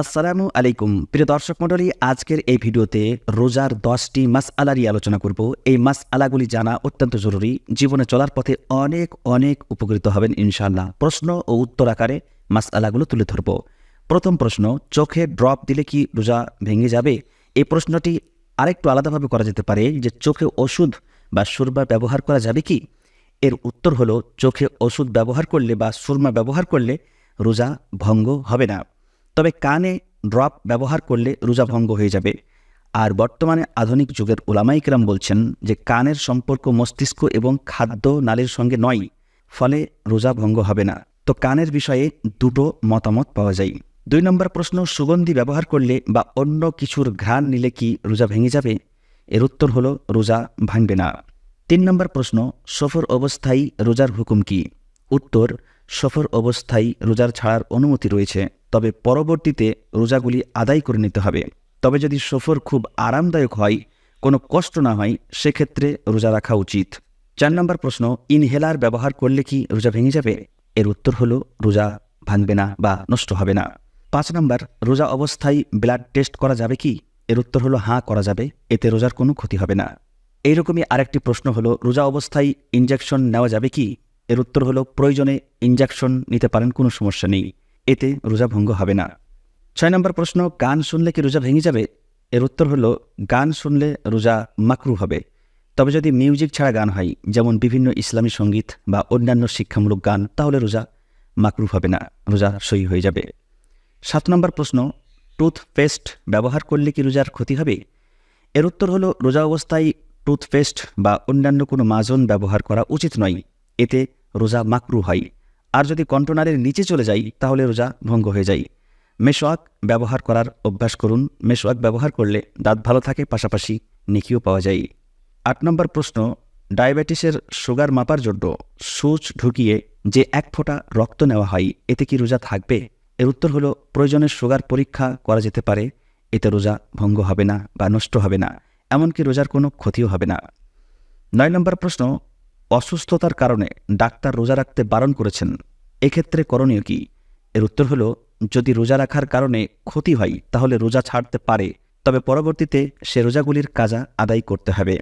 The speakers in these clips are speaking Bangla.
আসসালামু আলাইকুম। প্রিয় দর্শক মণ্ডলী, আজকের এই ভিডিওতে রোজার দশটি মাস আলারই আলোচনা করব। এই মাস আলাগুলি জানা অত্যন্ত জরুরি। জীবনে চলার পথে অনেক অনেক উপকৃত হবেন ইনশাল্লাহ প্রশ্ন ও উত্তর আকারে মাস আলাগুলো তুলে ধরব। প্রথম প্রশ্ন, চোখে ড্রপ দিলে কি রোজা ভেঙে যাবে? এই প্রশ্নটি আরেকটু আলাদাভাবে করা যেতে পারে যে চোখে ওষুধ বা সুরমা ব্যবহার করা যাবে কি? এর উত্তর হলো, চোখে ওষুধ ব্যবহার করলে বা সুরমা ব্যবহার করলে রোজা ভঙ্গ হবে না। তবে কানে ড্রপ ব্যবহার করলে রোজা ভঙ্গ হয়ে যাবে। আর বর্তমানে আধুনিক যুগের ওলামাইকরাম বলছেন যে, কানের সম্পর্ক মস্তিষ্ক এবং খাদ্য নালীর সঙ্গে নয়, ফলে রোজা ভঙ্গ হবে না। তো কানের বিষয়ে দুটো মতামত পাওয়া যায়। দুই নম্বর প্রশ্ন, সুগন্ধি ব্যবহার করলে বা অন্য কিছুর ঘ্রাণ নিলে কি রোজা ভেঙে যাবে? এর উত্তর হলো, রোজা ভাঙবে না। তিন নম্বর প্রশ্ন, সফর অবস্থায় রোজার হুকুম কি? উত্তর, সফর অবস্থায় রোজার ছাড়ার অনুমতি রয়েছে। তবে পরবর্তীতে রোজাগুলি আদায় করে নিতে হবে। তবে যদি সফর খুব আরামদায়ক হয়, কোনো কষ্ট না হয়, সেক্ষেত্রে রোজা রাখা উচিত। চার নম্বর প্রশ্ন, ইনহেলার ব্যবহার করলে কি রোজা ভেঙে যাবে? এর উত্তর হলো, রোজা ভাঙবে না বা নষ্ট হবে না। পাঁচ নম্বর, রোজা অবস্থায় ব্লাড টেস্ট করা যাবে কি? এর উত্তর হলো, হাঁ, করা যাবে। এতে রোজার কোনো ক্ষতি হবে না। এইরকমই আরেকটি প্রশ্ন হলো, রোজা অবস্থায় ইঞ্জেকশন নেওয়া যাবে কি? এর উত্তর হলো, প্রয়োজনে ইঞ্জেকশন নিতে পারেন, কোনো সমস্যা নেই। এতে রোজা ভঙ্গ হবে না। ছয় নম্বর প্রশ্ন, গান শুনলে কি রোজা ভেঙে যাবে? এর উত্তর হলো, গান শুনলে রোজা মাকরু হবে। তবে যদি মিউজিক ছাড়া গান হয়, যেমন বিভিন্ন ইসলামী সংগীত বা অন্যান্য শিক্ষামূলক গান, তাহলে রোজা মাকরু হবে না, রোজা সই হয়ে যাবে। সাত নম্বর প্রশ্ন, টুথপেস্ট ব্যবহার করলে কি রোজার ক্ষতি হবে? এর উত্তর হলো, রোজা অবস্থায় টুথপেস্ট বা অন্যান্য কোনো মাজন ব্যবহার করা উচিত নয়। এতে রোজা মাকরু হয়। আর যদি কন্ট্রোনারের নিচে চলে যাই, তাহলে রোজা ভঙ্গ হয়ে যায়। মেশোয়াক ব্যবহার করার অভ্যাস করুন। মেশোয়াক ব্যবহার করলে দাঁত ভালো থাকে, পাশাপাশি নিকিও পাওয়া যায়। আট নম্বর প্রশ্ন, ডায়াবেটিসের সুগার মাপার জন্য সুচ ঢুকিয়ে যে এক ফোঁটা রক্ত নেওয়া হয়, এতে কি রোজা থাকবে? এর উত্তর হলো, প্রয়োজনে সুগার পরীক্ষা করা যেতে পারে। এতে রোজা ভঙ্গ হবে না বা নষ্ট হবে না। এমনকি রোজার কোনো ক্ষতিও হবে না। নয় নম্বর প্রশ্ন অসুস্থতার কারণে ডাক্তার রোজা রাখতে বারণ করেছেন। এক্ষেত্রে করণীয় কি? এর উত্তর হলো, যদি রোজা রাখার কারণে ক্ষতি হয়, তাহলে রোজা ছাড়তে পারে, তবে পরবর্তীতে সে রোজাগুলির কাজা আদায় করতে হবে।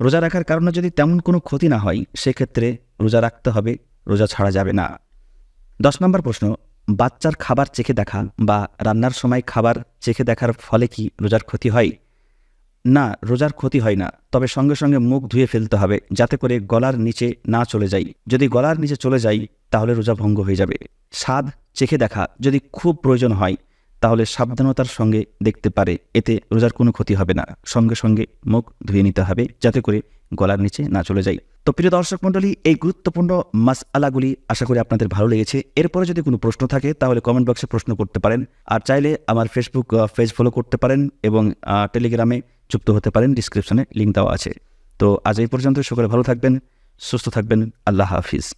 রোজা রাখার কারণে যদি তেমন কোনো ক্ষতি না হয়, সেক্ষেত্রে রোজা রাখতে হবে, রোজা ছাড়া যাবে না। দশ নম্বর প্রশ্ন, বাচ্চার খাবার চেখে দেখা বা রান্নার সময় খাবার চেখে দেখার ফলে কি রোজার ক্ষতি হয়? না, রোজার ক্ষতি হয় না, তবে সঙ্গে সঙ্গে মুখ ধুয়ে ফেলতে হবে, যাতে করে গলার নিচে না চলে যাই। যদি গলার নিচে চলে যাই, তাহলে রোজা ভঙ্গ হয়ে যাবে। স্বাদ চেখে দেখা, যদি খুব প্রয়োজন হয়, তাহলে সাবধানতার সঙ্গে দেখতে পারে, এতে রোজার কোনো ক্ষতি হবে না। সঙ্গে সঙ্গে মুখ ধুয়ে নিতে হবে, যাতে করে গলার নিচে না চলে যায় তো প্রিয় দর্শক মণ্ডলী, এই গুরুত্বপূর্ণ মাস আলাগুলি আশা করি আপনাদের ভালো লেগেছে। এরপরে যদি কোনো প্রশ্ন থাকে, তাহলে কমেন্ট বক্সে প্রশ্ন করতে পারেন। আর চাইলে আমার ফেসবুক পেজ ফলো করতে পারেন এবং টেলিগ্রামে যুক্ত হতে পারেন ডিসক্রিপশনে লিঙ্ক দেওয়া আছে। তো আজ এই পর্যন্ত, সকলে ভালো থাকবেন, সুস্থ থাকবেন, আল্লাহ হাফিজ।